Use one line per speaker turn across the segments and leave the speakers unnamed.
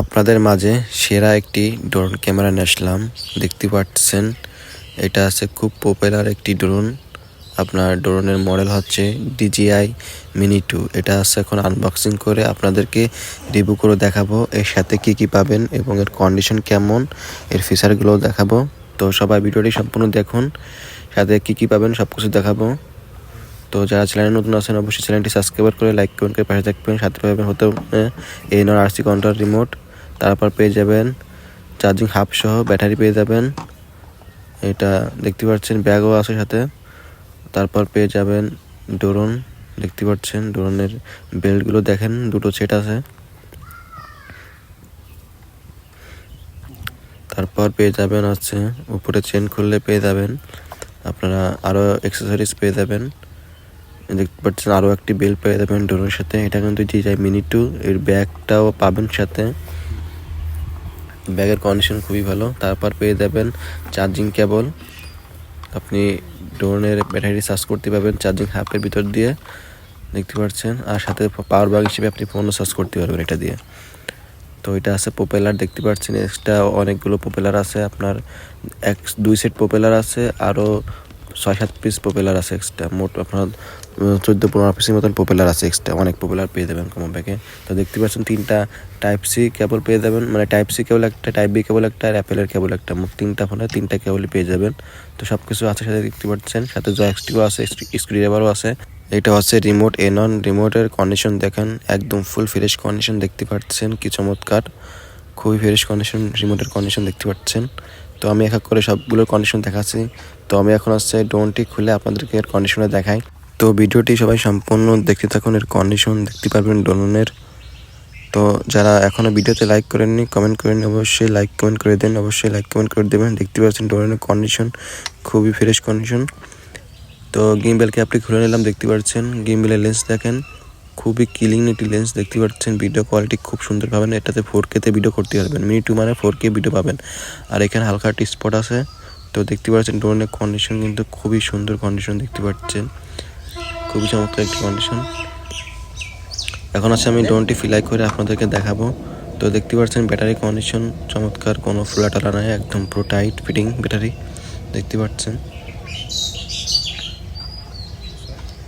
আপনাদের মাঝে সেরা একটি ড্রোন ক্যামেরা নিয়ে আসলাম। দেখতে পাচ্ছেন, এটা আছে খুব পপুলার একটি ড্রোন। আপনার ড্রোনের মডেল হচ্ছে ডিজিআই মিনি টু এটা আছে এখন আনবক্সিং করে আপনাদেরকে রিভিউ করে দেখাবো, এর সাথে কি কি পাবেন এবং এর কন্ডিশন কেমন, এর ফিচারগুলো দেখাবো। তো সবাই ভিডিওটি সম্পূর্ণ দেখুন, সাথে কি কি পাবেন সব কিছু দেখাবো। তো যারা চ্যানেলে নতুন আছেন, অবশ্যই চ্যানেলটি সাবস্ক্রাইব করে লাইক কমেন্ট করে পাশে থাকবেন, সাথে পাবেন হতে এই নর আরসি কন্ট্রোল রিমোট তারপর পেয়ে যাবেন চার্জিং হাফ সহ ব্যাটারি পেয়ে যাবেন। এটা দেখতে পাচ্ছেন ব্যাগও আছে সাথে। তারপর পেয়ে যাবেন ড্রোন, দেখতে পাচ্ছেন ড্রোনের বেল্টগুলো দেখেন, দুটো সেট আছে। তারপর পেয়ে যাবেন হচ্ছে, উপরে চেন খুললে পেয়ে যাবেন। আপনারা আরও অ্যাক্সেসরিজ পেয়ে যাবেন। দেখতে পাচ্ছেন আরও একটি বেল পেয়ে যাবেন ড্রোনের সাথে। এটা কিন্তু ডিজাই মিনি টু এর ব্যাগটাও পাবেন সাথে। ব্যাগের কন্ডিশন খুবই ভালো। তারপর পেয়ে যাবেন চার্জিং কেবল আপনি ড্রোনের ব্যাটারি চার্জ করতে পারবেন চার্জিং হাফের ভিতর দিয়ে। দেখতে পাচ্ছেন? আর সাথে পাওয়ার ব্যাগ হিসেবে আপনি ফোনও চার্জ করতে পারবেন এটা দিয়ে। তো এটা আছে প্রোপেলার দেখতে পাচ্ছেন? এক্সট্রা অনেকগুলো প্রোপেলার আছে। আপনার এক, দুই সেট প্রোপেলার আছে। আরও ছয় সাত পিস পপুলার আছে এক্সট্রা মোট আপনার চোদ্দ পনেরো পিসের মতন পপুলার আছে এক্সট্রা অনেক পপুলার পেয়ে যাবেন কমন ব্যাগে তো দেখতে পাচ্ছেন তিনটা টাইপ সি কেবল পেয়ে যাবেন মানে টাইপ সি কেবল একটা টাইপ বি কেবল একটা, আর অ্যাপেলের কেবল একটা, মোট তিনটা ফোনে তিনটা কেবলই পেয়ে যাবেন। তো সব কিছু আছে সাথে দেখতে পাচ্ছেন, সাথে জয়স্টিকও আছে স্ক্রিড্রাইভারও আছে। এটা হচ্ছে রিমোট এ নন রিমোটের কন্ডিশন দেখেন, একদম ফুল ফ্রেশ কন্ডিশন দেখতে পাচ্ছেন কি চমৎকার, খুবই ফ্রেশ কন্ডিশন রিমোটের কন্ডিশন দেখতে পাচ্ছেন। তো আমি এক করে সবগুলোর কন্ডিশন দেখাচ্ছি। তো আমি এখন হচ্ছে ড্রোনটি খুলে আপনাদেরকে এর কন্ডিশনে দেখাই। তো ভিডিওটি সবাই সম্পূর্ণ দেখতে থাকুন, এর কন্ডিশন দেখতে পারবেন ড্রোনের তো যারা এখনও ভিডিওতে লাইক করেননি কমেন্ট করেন, অবশ্যই লাইক কমেন্ট করে দেন, অবশ্যই লাইক কমেন্ট করে দেবেন। দেখতে পাচ্ছেন ড্রোনের কন্ডিশন খুবই ফ্রেশ কন্ডিশন তো গিম বেলকে আপনি খুলে নিলাম, দেখতে পাচ্ছেন গিম বেলের লেন্স দেখেন। খুবই কিলিং একটি লেন্স দেখতে পাচ্ছেন। ভিডিও কোয়ালিটি খুব সুন্দর পাবেন। এটাতে ফোর কেতে ভিডিও করতে পারবেন। মিনি টু মানে ফোর কে ভিডিও পাবেন। আর এখানে হালকা একটি স্পট আছে। তো দেখতে পাচ্ছেন ড্রোনের কন্ডিশন কিন্তু খুবই সুন্দর কন্ডিশন দেখতে পাচ্ছেন। খুবই চমৎকার একটি কন্ডিশন এখন আছে আমি ড্রোনটি ফিলাই করে আপনাদেরকে দেখাবো। তো দেখতে পাচ্ছেন ব্যাটারি কন্ডিশন চমৎকার। কোনো ফ্লাটালা নাই, একদম পুরো টাইট ফিটিং ব্যাটারি দেখতে পাচ্ছেন।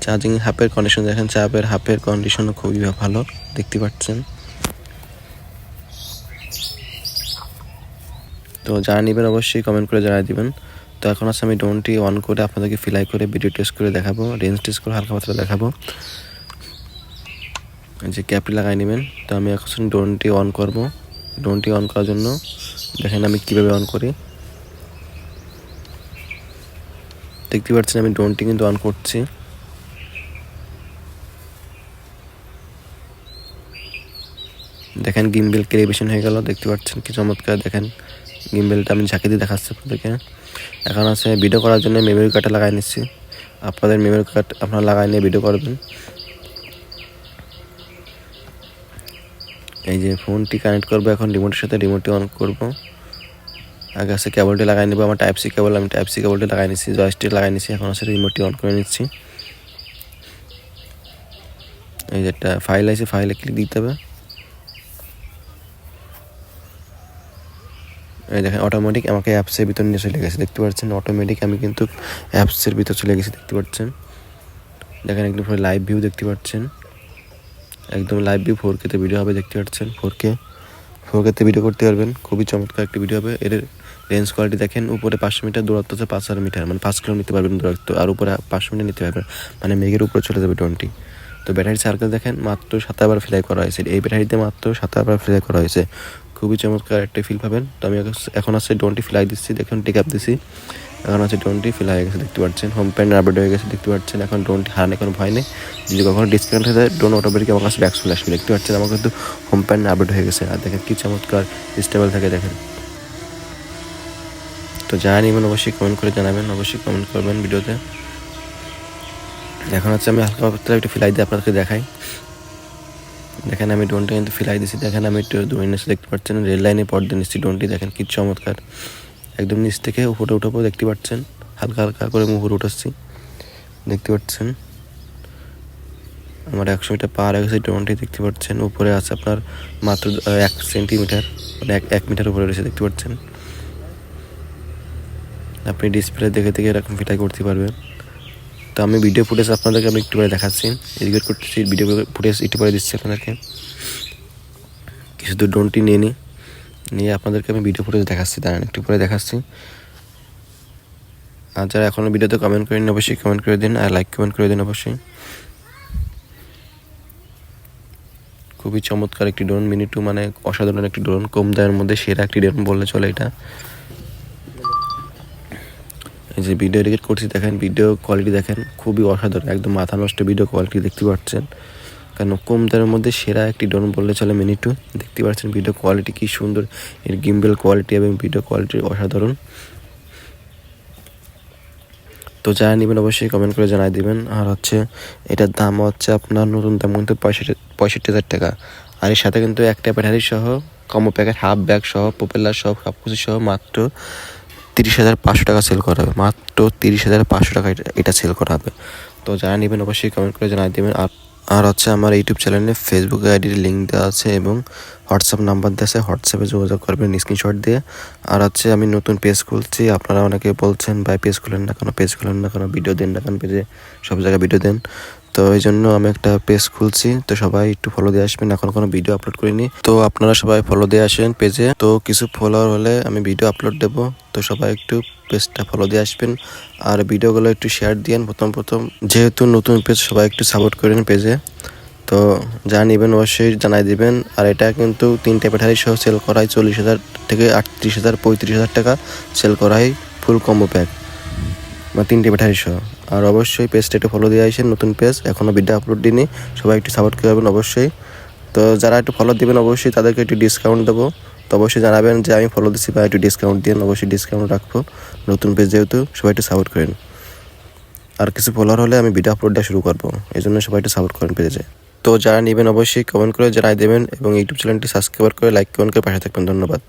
চার্জিং হাফের কন্ডিশন দেখেন, চাপের হাফের কন্ডিশনও খুবই ভালো, দেখতে পাচ্ছেন। তো যারা নেবেন অবশ্যই কমেন্ট করে জানিয়ে দিবেন। তো এখন আছে আমি ড্রোনটি অন করে আপনাদেরকে ফিলাই করে ভিডিও টেস্ট করে দেখাবো রেঞ্জ টেস্ট করে হালকা পাতলা দেখাবো। যে ক্যাপটি লাগাই নেবেন, তো আমি এখন ড্রোনটি অন করব। ড্রোনটি অন করার জন্য দেখেন আমি কীভাবে অন করি। দেখতে পাচ্ছেন আমি ড্রোনটি কিন্তু অন করছি। দেখেন গিমবেল ক্যালিব্রেশন হয়ে গেল, দেখতে পাচ্ছেন কি চমৎকার, দেখেন গিমবেলটা আমি ঝাঁকি দিয়ে দেখাচ্ছি আপনাদেরকে। এখন আছে ভিডিও করার জন্য মেমোরি কার্ডটা লাগাই নিচ্ছি। আপনাদের মেমোরি কার্ড আপনারা লাগাই নিয়ে ভিডিও করবেন। এই যে ফোনটি কানেক্ট করব এখন রিমোটের সাথে রিমোটটি অন করব। আগে আছে কেবলটি লাগাই নেব, আমার টাইপ সি কেবল আমি টাইপ সি কেবলটি লাগাই নিচ্ছি জয়স্টিক লাগাই নিচ্ছি, এখন আছে রিমোটটি অন করে নিচ্ছি। এই যে একটা ফাইল আছে ফাইলে ক্লিক দিতে হবে এই দেখেন অটোমেটিক আমাকে অ্যাপসের ভিতর নিয়ে চলে গেছে, দেখতে পাচ্ছেন? অটোমেটিক আমি কিন্তু অ্যাপসের ভিতর চলে গেছি, দেখতে পাচ্ছেন? দেখেন, একদম লাইভ ভিউ দেখতে পাচ্ছেন? একদম লাইভ ভিউ ফোর কেতে ভিডিও হবে, দেখতে পাচ্ছেন? ফোর কে ফোর কেতে ভিডিও করতে পারবেন, খুবই চমৎকার একটি ভিডিও হবে। এর রেঞ্জ কোয়ালিটি দেখেন, উপরে পাঁচশো মিটার, দূরত্ব আছে পাঁচ হাজার মিটার মানে পাঁচ কিলো নিতে পারবেন দূরত্ব, আর উপরে পাঁচশো মিটার নিতে পারবেন মানে মেঘের উপরে চলে যাবে টোয়েন্টি তো ব্যাটারি সার্কেল দেখেন, মাত্র সাতাবার ফ্লাই করা হয়েছে। এই ব্যাটারিতে মাত্র সাতাবার ফ্লাই করা হয়েছে। খুবই চমৎকার একটা ফিল পাবেন। তো আমি এখন আছে ডোনটি ফ্লাই দিচ্ছি, দেখুন টেক আপ দিচ্ছি এখন আছে ড্রোনটি ফিল হয়ে গেছে, দেখতে পাচ্ছেন। হোম প্যান্ট আপডেট হয়ে গেছে, দেখতে পাচ্ছেন। এখন ড্রোনটি হারানোর কোনো ভয় নেই। যদি কখনো ডিসকাউন্ট হয়ে যায় ড্রোন অটোমেটিক আমার কাছে ব্যাক চলে আসবে। দেখতে পাচ্ছেন, আমার কিন্তু হোম প্যান্ট আপডেট হয়ে গেছে। আর দেখেন কী চমৎকার স্টেবল থাকে, দেখেন। তো যারা নেবেন, অবশ্যই কমেন্ট করে জানাবেন, অবশ্যই কমেন্ট করবেন ভিডিওতে। এখন হচ্ছে আমি হালকা একটু ফিলাই দিয়ে আপনাদেরকে দেখাই। দেখেন আমি ড্রোনটা কিন্তু ফিলাই দিচ্ছি দেখেন আমি একটু দূরে নিচে দেখতে পাচ্ছেন, রেল লাইনে পর্দা নিচ্ছি ড্রোনটি দেখেন কি চমৎকার। একদম নিচ থেকে উপরে উঠাবো দেখতে পাচ্ছেন, হালকা হালকা করে উপরে উঠাচ্ছি। দেখতে পাচ্ছেন? আমার একশো মিটার পার হয়ে গেছে ড্রোনটি, দেখতে পাচ্ছেন? উপরে আছে আপনার মাত্র এক সেন্টিমিটার মানে এক এক মিটার উপরে রয়েছে, দেখতে পাচ্ছেন? আপনি ডিসপ্লে দেখে দেখে এরকম ফিটাই করতে পারবেন। তো আমি ভিডিও ফুটেজ আপনাদেরকে আমি একটু পরে দেখাচ্ছি। এডিট করতেছি ভিডিও ফুটেজ একটু পরে দিচ্ছি আপনাদেরকে। কিছু দূর ড্রোনটি নিয়ে নিই নিয়ে আপনাদেরকে আমি ভিডিও ফুটেজ দেখাচ্ছি, দাঁড়ান একটু পরে দেখাচ্ছি। আর যারা এখনও ভিডিওতে কমেন্ট করেন অবশ্যই কমেন্ট করে দিন, আর লাইক কমেন্ট করে দিন অবশ্যই। খুবই চমৎকার একটি ড্রোন মিনি টু মানে অসাধারণ একটি ড্রোন কম দামের মধ্যে সেরা একটি ড্রোন বললে চলে এটা। যে ভিডিও এডিট করছি দেখেন ভিডিও কোয়ালিটি দেখেন, খুবই অসাধারণ, একদম মাথা নষ্ট ভিডিও কোয়ালিটি দেখতে পাচ্ছেন। কারণ কম দামের মধ্যে সেরা একটি ড্রোন বললে চলে মিনি টু দেখতে পাচ্ছেন ভিডিও কোয়ালিটি কি সুন্দর, এর গিম্বেল কোয়ালিটি এবং ভিডিও কোয়ালিটি অসাধারণ। তো যারা নেবেন অবশ্যই কমেন্ট করে জানাই দিবেন। আর হচ্ছে, এটার দাম হচ্ছে আপনার নতুন দাম কিন্তু পঁয়ষট্টি পঁয়ষট্টি হাজার টাকা। আর এর সাথে কিন্তু একটা ব্যাটারি সহ কম্বো প্যাকেট হাফ ব্যাগ সহ পপুলার সহ সব কিছু সহ মাত্র তিরিশ হাজার পাঁচশো টাকা সেল করা হবে। মাত্র তিরিশ হাজার পাঁচশো টাকা এটা- সেল করা হবে। তো যারা নেবেন অবশ্যই কমেন্ট করে জানাই দেবেন। আর আর হচ্ছে আমার ইউটিউব চ্যানেলে ফেসবুক আইডির লিঙ্ক দেওয়া আছে এবং হোয়াটসঅ্যাপ নাম্বার দেওয়া আছে। হোয়াটসঅ্যাপে যোগাযোগ করবেন স্ক্রিনশট দিয়ে। আর হচ্ছে আমি নতুন পেজ খুলছি। আপনারা অনেকে বলছেন, ভাই পেজ খুলেন না কেন? পেজ খুলেন না কেন? ভিডিও দেন না কেন? পেজে সব জায়গায় ভিডিও দেন। তো এই জন্য আমি একটা পেজ খুলছি। তো সবাই একটু ফলো দিয়ে আসবেন। এখন কোনো ভিডিও আপলোড করিনি। তো আপনারা সবাই ফলো দিয়ে আসেন পেজে তো কিছু ফলোয়ার হলে আমি ভিডিও আপলোড দেবো। তো সবাই একটু পেজটা ফলো দিয়ে আসবেন। আর ভিডিওগুলো একটু শেয়ার দিয়েন প্রথম প্রথম। যেহেতু নতুন পেজ সবাই একটু সাপোর্ট করেন পেজে তো যা নেবেন অবশ্যই জানাই দিবেন। আর এটা কিন্তু তিনটে ব্যাটারি সহ সেল করাই চল্লিশ হাজার থেকে আটত্রিশ হাজার, পঁয়ত্রিশ হাজার টাকা সেল করাই ফুল কম্বো প্যাক বা তিনটে ব্যাটারি সহ। আর অবশ্যই পেজটা একটু ফলো দিয়ে আসেন, নতুন পেজ এখনও ভিডিও আপলোড দিইনি, সবাই একটু সাপোর্ট করবেন অবশ্যই। তো যারা একটু ফলো দিবেন অবশ্যই তাদেরকে একটু ডিসকাউন্ট দেবো। তো অবশ্যই জানাবেন যে আমি ফলো দিচ্ছি বা একটু ডিসকাউন্ট দিন অবশ্যই ডিসকাউন্ট রাখব। নতুন পেজ যেহেতু, সবাই একটু সাপোর্ট করেন। আর কিছু ফলোয়ার হলে আমি ভিডিও আপলোড শুরু করব, এই জন্য সবাই একটু সাপোর্ট করেন পেজে তো যারা নেবেন অবশ্যই কমেন্ট করে জানাই দেবেন এবং ইউটিউব চ্যানেলটি সাবস্ক্রাইব করে লাইক কমেন্ট করে পাশে থাকবেন। ধন্যবাদ।